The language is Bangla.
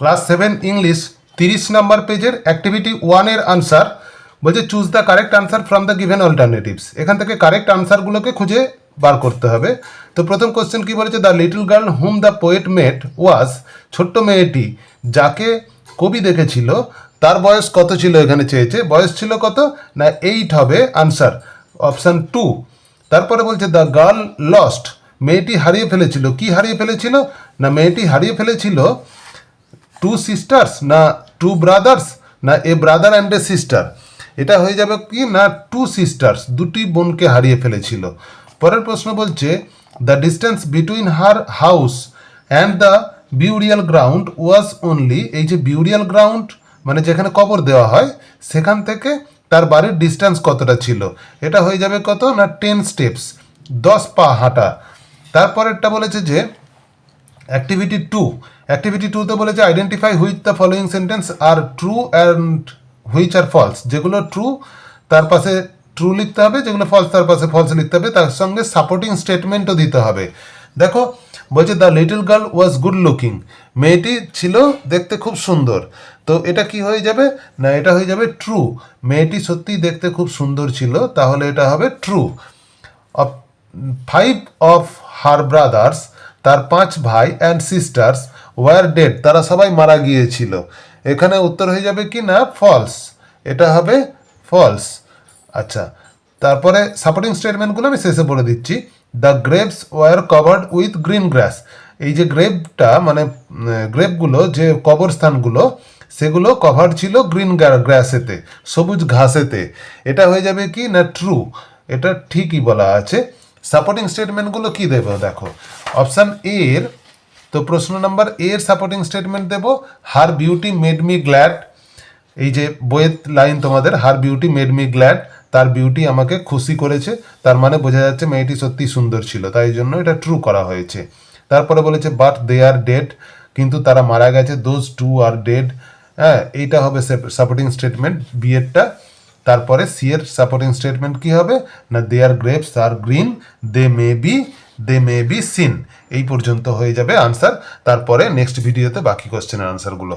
ক্লাস সেভেন ইংলিশ তিরিশ নাম্বার পেজের অ্যাক্টিভিটি ওয়ানের আনসার বলছে, choose the correct answer from the given alternatives. এখান থেকে কারেক্ট আনসারগুলোকে খুঁজে বার করতে হবে। তো প্রথম কোশ্চেন কি বলেছে? The little girl hmm the poet met was ছোট্ট মেয়েটি যাকে কবি দেখেছিল, তার বয়স কত ছিল এখানে চেয়েছে? বয়স ছিল কত? না এইট হবে আনসার। অপশান টু তারপরে বলছে, দ্য গার্ল লস্ট, মেয়েটি হারিয়ে ফেলেছিল। কি হারিয়ে ফেলেছিল? না, মেয়েটি হারিয়ে ফেলেছিল টু সিস্টার্স না টু ব্রাদার্স না a brother and a sister এটা হয়ে যাবে কি না টু সিস্টার্স দুটি বোনকে হারিয়ে ফেলেছিল। পরের প্রশ্ন বলছে the distance between her house and the burial ground was only এই যে বিউরিয়াল গ্রাউন্ড মানে যেখানে কবর দেওয়া হয়, সেখান থেকে তার বাড়ির ডিস্টেন্স কতটা ছিল? এটা হয়ে যাবে কত না টেন স্টেপস দশ পা হাঁটা। তারপরেরটা বলেছে যে অ্যাক্টিভিটি টু অ্যাক্টিভিটি টুতে বলেছে identify which the following sentence are true and which are false যেগুলো ট্রু তার পাশে ট্রু লিখতে হবে, যেগুলো ফলস তার পাশে ফলস লিখতে হবে, তার সঙ্গে সাপোর্টিং স্টেটমেন্টও দিতে হবে। দেখো, বলছে the little girl was good looking মেয়েটি ছিল দেখতে খুব সুন্দর। তো এটা কি হয়ে যাবে? না, এটা হয়ে যাবে ট্রু মেয়েটি সত্যিই দেখতে খুব সুন্দর ছিল, তাহলে এটা হবে true five of her brothers তার পাঁচ ভাই অ্যান্ড সিস্টার্স ওয়ার ডেড তারা সবাই মারা গিয়েছিল। এখানে উত্তর হয়ে যাবে কি না? ফলস এটা হবে ফলস আচ্ছা তারপরে সাপোর্টিং স্টেটমেন্টগুলো আমি শেষে বলে দিচ্ছি। The grapes were covered with green grass এই যে গ্রেপটা মানে গ্রেপগুলো যে কবরস্থানগুলো, সেগুলো কভার ছিল গ্রিন গ্রাসেতে সবুজ ঘাসেতে। এটা হয়ে যাবে কি না? ট্রু এটা ঠিকই বলা আছে। সাপোর্টিং স্টেটমেন্টগুলো কি দেবো? দেখো অপশান এর, তো প্রশ্ন নাম্বার এর সাপোর্টিং স্টেটমেন্ট দেব her beauty made me glad এই যে বইয়ের লাইন তোমাদের her beauty made me glad তার বিউটি আমাকে খুশি করেছে, তার মানে বোঝা যাচ্ছে মেয়েটি সত্যি সুন্দর ছিল, তাই জন্য এটা ট্রু করা হয়েছে। তারপরে বলেছে বাট দে আর ডেড কিন্তু তারা মারা গেছে দোজ টু আর ডেড হ্যাঁ এইটা হবে সাপোর্টিং স্টেটমেন্ট বিয়েরটা তারপরে সি এর সাপোর্টিং স্টেটমেন্ট কি হবে? না they are grapes are green they may be they may be seen এই পর্যন্ত হয়ে যাবে আনসার তারপরে নেক্সট ভিডিওতে বাকি কোশ্চেনের আনসারগুলো